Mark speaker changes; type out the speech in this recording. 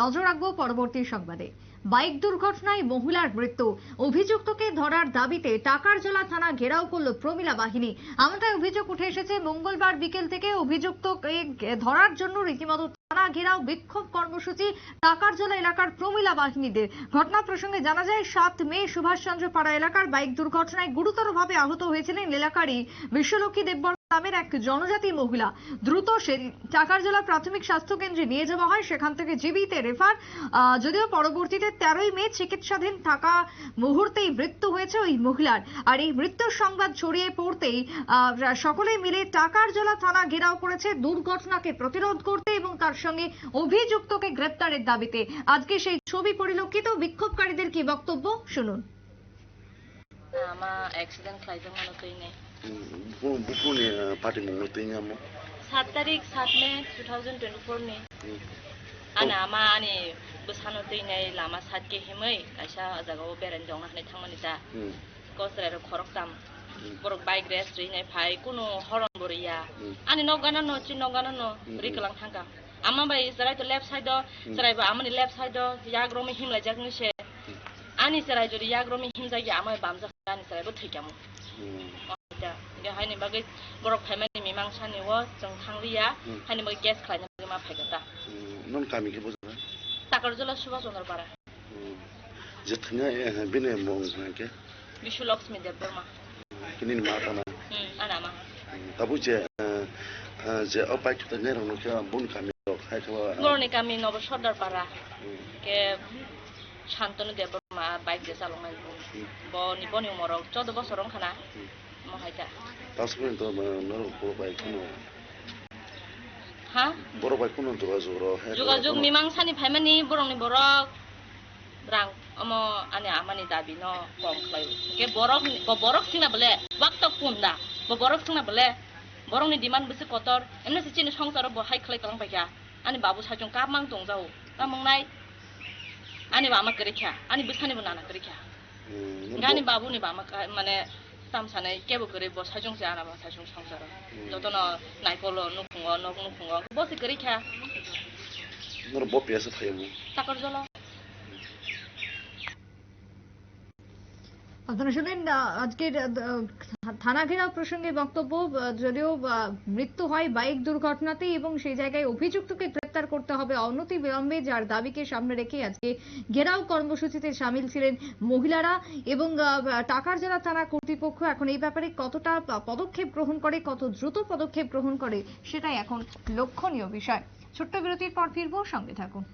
Speaker 1: নজর রাখব পরবর্তী সংবাদে। বাইক দুর্ঘটনায় মহিলার মৃত্যু। অভিযুক্তকে ধরার দাবিতে টাকার টাকারজলা থানা ঘেরাও করল প্রমিলা বাহিনী। এমনটাই অভিযোগ উঠে এসেছে মঙ্গলবার বিকেল থেকে। অভিযুক্তকে ধরার জন্য রীতিমতো থানা ঘেরাও বিক্ষোভ কর্মসূচি টাকারজলা এলাকার প্রমিলা বাহিনীদের। ঘটনা প্রসঙ্গে জানা যায়, সাত মে সুভাষচন্দ্র পাড়া এলাকার বাইক দুর্ঘটনায় গুরুতরভাবে আহত হয়েছিলেন এলাকারই বিশ্বলক্ষ্মী দেববর নামের এক জনজাতি মহিলা দ্রুত সে টাকারজলা প্রাথমিক স্বাস্থ্য কেন্দ্রে নিয়ে যাওয়া হয়। সেখান থেকে জীবিতে রেফার যদিও পরবর্তীতে তেরোই মে চিকিৎসাধীন থাকা মুহূর্তেই মৃত্যু হয়েছে ওই মহিলার। আর এই মৃত্যুর সংবাদ ছড়িয়ে পড়তেই সকলে মিলে টাকারজলা থানা ঘেরাও করেছে দুর্ঘটনাকে প্রতিরোধ করতে এবং তার সঙ্গে অভিযুক্তকে গ্রেপ্তারের দাবিতে। আজকে সেই ছবি পরিলক্ষিত। বিক্ষোভকারীদের কি বক্তব্য? শুনুন।
Speaker 2: ama accident
Speaker 3: khlaijak mano tuine bukune party mungno
Speaker 2: tuine amo 7 tarik 7 me 2024 ni ana ama ani busano tuine lama sat ke himai kaisa jagao beren dong hane thangmani ta kosrer khorok tam borok bike race rinai phai kuno horon boria ani nogana no chi nogana no riklang thangka ama bai sarai to left side do sarai ba amani left side do yagrome himla jagnu she ani sarai jori yagromi himza gi amai bamza ani sarai bo thai kamu ya ya hani bagai borok family mimang sani wo jong thangri ya hani bagai guest khlanya ma phai ta
Speaker 3: non kami ke bozna
Speaker 2: takar jola suba jonar para
Speaker 3: jethna ya bine mongna ke
Speaker 2: bishu lakshmi dev burma
Speaker 3: kinin ma ta ma
Speaker 2: ana ma
Speaker 3: tabu je যে অপায় তো নে রং কে বুন কামি খাই খাওয়া
Speaker 2: গরনে কামি নব সর্দার পাড়া কে শান্তনু দেব মা বাইক দিয়ে চালনাই ব নিবনি উমরক চৌদ বছর খানা মহাইতা
Speaker 3: tasmen to no boro bai kuno
Speaker 2: Ha?
Speaker 3: boro bai kuno zo ro hai
Speaker 2: যোগাযোগ মীমাংসানি ফাইমানি বরংনি বরক রাং অম আনে আমানি দাবি ন কম খালাयो के বরক ব বরক সিনা বলে ওয়াক্ত কুমদা ব বরক সিনা বলে বরংনি ডিমান্ড বেসে কতর এমনি সে চিনি সংসার ব হাই খালাই কালাং পাইয়া আনি বাবু अनि भामा करे ख्या अनि बिसाने बो नाना करे ख्या गाने बाबु ने भामा माने ताम साने के बो करे बो साजुङ से आना बो साजुङ संसार जत न नाइकोल नुखुङ नगुङ खुङ बसे करे
Speaker 3: ख्या नर बो पेस थायमु
Speaker 2: ताकर जलो
Speaker 1: আপনারা শুনলেন আজকের থানা ঘেরাও প্রসঙ্গে বক্তব্য যদিও মৃত্যু হয় বাইক দুর্ঘটনাতে এবং সেই জায়গায় অভিযুক্তকে গ্রেপ্তার করতে হবে অনতি বিলম্বে, যার দাবিকে সামনে রেখে আজকে ঘেরাও কর্মসূচিতে সামিল ছিলেন মহিলারা এবং টাকার জেলা থানা কর্তৃপক্ষ এখন এই ব্যাপারে কতটা পদক্ষেপ গ্রহণ করে, কত দ্রুত পদক্ষেপ গ্রহণ করে, সেটাই এখন লক্ষণীয় বিষয়। ছোট্ট বিরতির পর ফিরবো, সঙ্গে থাকুন।